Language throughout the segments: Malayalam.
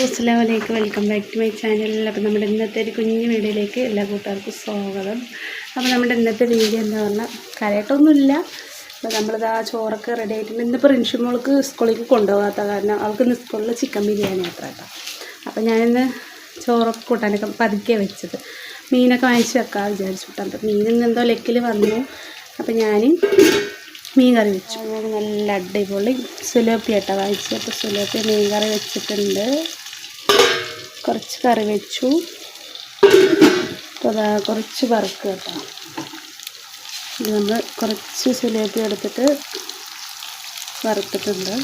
അസ്സലാമലൈക്കും. Welcome back to my channel. അപ്പോൾ നമ്മുടെ ഇന്നത്തെ ഒരു കുഞ്ഞു വീഡിയോയിലേക്ക് എല്ലാ കൂട്ടുകാർക്കും സ്വാഗതം. അപ്പോൾ നമ്മുടെ ഇന്നത്തെ വീഡിയോ എന്താ പറഞ്ഞാൽ കരയട്ടൊന്നുമില്ല. അപ്പോൾ നമ്മളിതാ ചോറൊക്കെ റെഡി ആയിട്ടുണ്ട്. ഇന്നിപ്പോൾ റിൻഷു മോൾക്ക് സ്കൂളിലേക്ക് കൊണ്ടുപോകാത്ത കാരണം അവൾക്ക് ഇന്ന് സ്കൂളിൽ ചിക്കൻ ബിരിയാണി അത്ര കേട്ടോ. അപ്പോൾ ഞാനിന്ന് ചോറൊക്കെ കൂട്ടാനൊക്കെ പതുക്കെ വെച്ചത്. മീനൊക്കെ വാങ്ങിച്ച് വെക്കാൻ വിചാരിച്ചു കേട്ടോ. അപ്പോൾ മീൻ ഇന്ന് എന്തോ ലെക്കിൽ വന്നു. അപ്പോൾ ഞാൻ മീൻ കറി വെച്ചു. നല്ല അടിപൊളി സുലോപ്പി കേട്ടോ വാങ്ങിച്ചു അപ്പോൾ സുലോപ്പി മീൻ കറി വെച്ചിട്ടുണ്ട്. കുറച്ച് കറി വെച്ചു. അപ്പോൾ കുറച്ച് വറുക്കുക കേട്ടോ. ഇത് നമ്മൾ കുറച്ച് സിലേബി എടുത്തിട്ട് വറുത്തിട്ടുണ്ട്.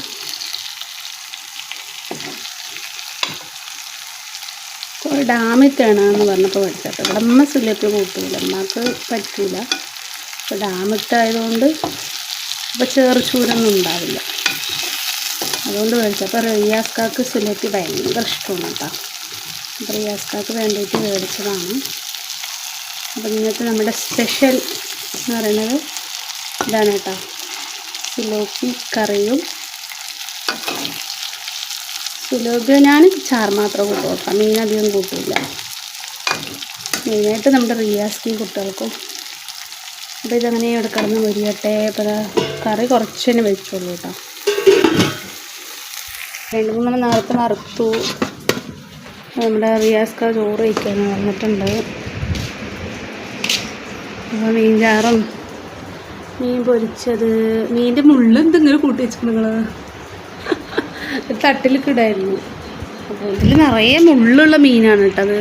കുറേ ഡാമിൽ തേണമെന്ന് പറഞ്ഞപ്പോൾ മേടിച്ചേട്ടോ ഇവിടെ അമ്മ സുലോപ്പി കൂട്ടൂല. അമ്മയ്ക്ക് പറ്റൂല. അപ്പോൾ ഡാമിട്ടായതുകൊണ്ട് ഇപ്പോൾ ചേർച്ചൂരൊന്നും ഉണ്ടാവില്ല. അതുകൊണ്ട് പഠിച്ചപ്പോൾ റിയാസ്കാക്ക് സുലത്തി ഭയങ്കര ഇഷ്ടമാണ് കേട്ടോ. അപ്പോൾ റിയാസ്കാക്ക് വേണ്ടിയിട്ട് മേടിച്ചതാണ് അപ്പം ഇന്നത്തെ നമ്മുടെ സ്പെഷ്യൽ എന്ന് പറയുന്നത് ഇതാണ് കേട്ടോ. സിലോപ്പി കറിയും. സിലോപ്പി ഞാൻ ചാർ മാത്രം കൂട്ടും കേട്ടോ മീൻ അധികം കൂട്ടില്ല മെയിനായിട്ട് നമ്മുടെ റിയാസ്കി കുട്ടികൾക്കും. അപ്പോൾ ഇതങ്ങനെ ഇവിടെ കിടന്ന് മുരിയട്ടെ അപ്പോൾ കറി കുറച്ച് തന്നെ വെച്ചോളൂ കേട്ടോ. രണ്ട് മൂന്നെണ്ണം നേരത്തെ വറുത്തു. നമ്മുടെ റിയാസ്ക ചോറ് വയ്ക്കാൻ വന്നിട്ടുണ്ട്. അപ്പോൾ മീൻ ചാറും മീൻ പൊരിച്ചത് മീന്റെ മുള്ള് എന്തെങ്കിലും കൂട്ടി വെച്ചിട്ടുണ്ട് നിങ്ങൾ തട്ടിലൊക്കെ ഇടായിരുന്നു. അപ്പോൾ ഇതിൽ നിറയെ മുള്ളുള്ള മീനാണ് കേട്ടത്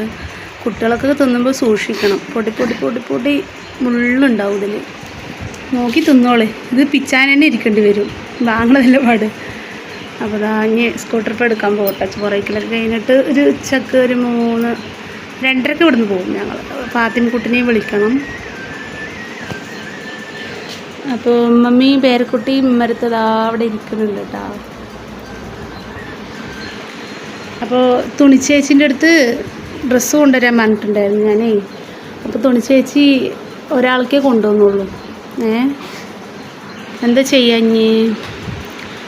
കുട്ടികളൊക്കെ തിന്നുമ്പോൾ സൂക്ഷിക്കണം. പൊടി പൊടി പൊടി പൊടി മുള്ളുണ്ടാവും ഇതിൽ നോക്കി തിന്നോളെ. ഇത് പിച്ചാൻ തന്നെ ഇരിക്കേണ്ടി വരും. വാങ്ങണതല്ല പാട്. അപ്പോൾ ഇതാ സ്കൂട്ടർ ട്രിപ്പ് എടുക്കാൻ പോകട്ടെ പുറകിലൊക്കെ കഴിഞ്ഞിട്ട് ഒരു ഉച്ചയ്ക്ക് ഒരു മൂന്ന് രണ്ടരക്ക് ഇവിടുന്ന് പോകും ഞങ്ങൾ ഫാത്തിമക്കുട്ടിനെയും വിളിക്കണം. അപ്പോൾ മമ്മിയും പേരക്കുട്ടിയും ഉമ്മരത്തതാ അവിടെ ഇരിക്കുന്നുണ്ട് കേട്ടോ അപ്പോൾ തുണിച്ചേച്ചിന്റെ അടുത്ത് ഡ്രസ്സ് കൊണ്ടുവരാൻ പറഞ്ഞിട്ടുണ്ടായിരുന്നു ഞാനേ. അപ്പോൾ തുണിച്ചേച്ചി ഒരാൾക്കേ കൊണ്ടുവന്നുള്ളൂ. ഏ? എന്താ ചെയ്യാഞ്ഞ്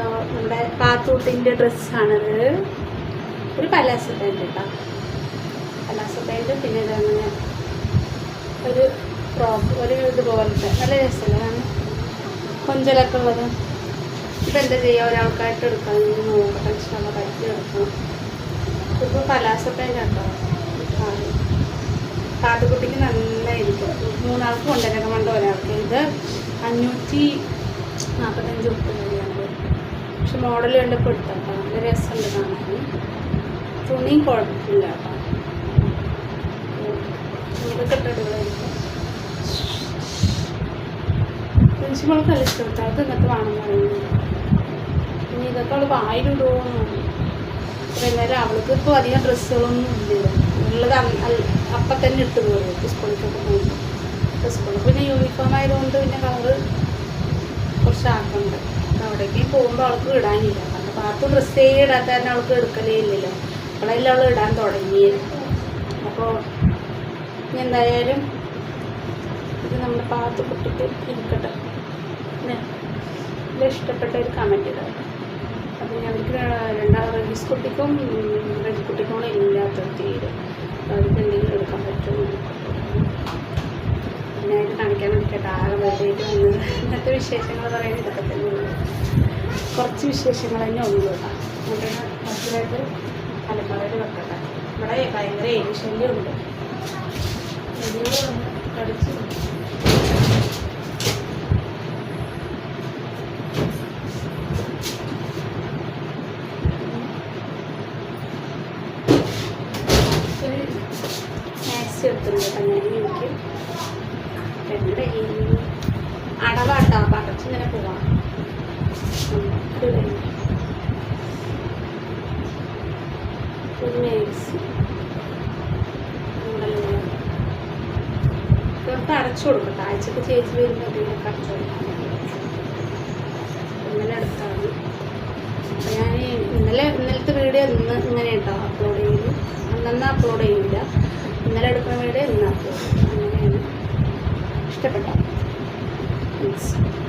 നമ്മുടെ പാത്തൂട്ടിന്റെ ഡ്രസ്സാണത് ഒരു പലാസ പാന്റ് കേട്ടോ പലാസ പാന്റ് പിന്നെ ഇതങ്ങനെ ഒരു ഫ്രോക്ക് ഒരു ഇതുപോലത്തെ. നല്ല രസമാണ് കൊഞ്ചലൊക്കെ ഉള്ളത്. ഇപ്പം എന്താ ചെയ്യുക ഒരാൾക്കായിട്ട് എടുക്കാം ഇനി നോക്കട്ടെ ഇഷ്ടമുള്ള പറ്റി എടുക്കാം. ഇപ്പോൾ പലാസ പാന്റ് കേട്ടോ കാത്തുകുട്ടിക്ക് നന്നായിരിക്കും മൂന്നാൾക്ക് കൊണ്ടുവരാൻ വേണ്ട ഒരാൾക്ക്. ഇത് അഞ്ഞൂറ്റി നാൽപ്പത്തഞ്ച് ഉപ്പ് വരെയാണ്. പക്ഷെ മോഡൽ കണ്ടപ്പോൾ എടുത്തട്ടോ നല്ല രസമുണ്ട് കാണാൻ. തുണിയും കുഴപ്പമില്ല. കേട്ടോ ഇതൊക്കെ ഇഷ്ടപ്പെട്ടു അത് ഇന്നത്തെ വേണം പറയുന്നത്. ഇനി ഇതൊക്കെ അവൾ വായിലിടുമോ എന്നാലും അവൾക്ക് ഇപ്പോൾ അധികം ഡ്രസ്സുകളൊന്നും ഇല്ല. ഉള്ളത് അപ്പം തന്നെ ഇട്ട് പോകും സ്കൂളിലേക്കൊക്കെ പോകുമ്പോൾ സ്കൂളിൽ പിന്നെ യൂണിഫോം ആയതുകൊണ്ട് പിന്നെ കളറ് കുറച്ച് ആക്കണ്ട്. അവിടേക്ക് പോകുമ്പോൾ അവൾക്ക് ഇടാനില്ല. കാരണം പാത്തു ഡ്രസ്സേ ഇടാത്ത തന്നെ അവൾക്ക് എടുക്കലേ ഇല്ലല്ലോ. അപ്പോഴെല്ലാം അവൾ ഇടാൻ തുടങ്ങിയത് അപ്പോൾ എന്തായാലും ഇത് നമ്മുടെ പാത്തു കുട്ടിക്ക് ഇരിക്കട്ടെ. ഇതിൽ ഇഷ്ടപ്പെട്ട ഒരു കമന്റ് ഇടാം അത് ഞങ്ങൾക്ക് രണ്ടാം റെഡീസ് കുട്ടിക്കും റെഡി കുട്ടിക്കും ഇല്ലാത്ത തീരെ. അവർക്ക് എന്തെങ്കിലും എടുക്കാൻ പറ്റുമോ പിന്നെ കാണിക്കാൻ വേണ്ടിയിട്ട് ആകെ വെറുതെ വന്നത് ഇന്നത്തെ വിശേഷങ്ങൾ പറയുന്നത് ഇതൊക്കെ കുറച്ച് വിശേഷങ്ങൾ തന്നെ ഉള്ളൂ എന്നിട്ട് കുറച്ചിലായിട്ട് അലമാരയിൽ വെക്കട്ടെ ഇവിടെ ഭയങ്കര എലി ശല്യമുണ്ട് എലികൾ വന്ന് കടിച്ച് എനിക്ക് രണ്ട് അടവാട്ടോ പടച്ചിങ്ങനെ പോവാം. ചേർത്ത് അടച്ചു കൊടുക്കട്ടെ ആഴ്ചക്ക് ചേച്ചി വരുമ്പോൾ എന്തെങ്കിലുമൊക്കെ അടച്ചു കൊടുക്കാം ഇന്നലെ അപ്പോൾ ഞാൻ ഇന്നലെ ഇന്നലത്തെ വീഡിയോ ഇന്ന് ഇങ്ങനെ കേട്ടോ അപ്ലോഡ് ചെയ്ത് അന്നന്ന് അപ്ലോഡ് ചെയ്യില്ല ഇന്നലെ എടുക്കുന്ന വീഡിയോ ഇന്ന് അപ്ലോഡ് അങ്ങനെയാണ്. ഇഷ്ടപ്പെട്ടോ Thanks.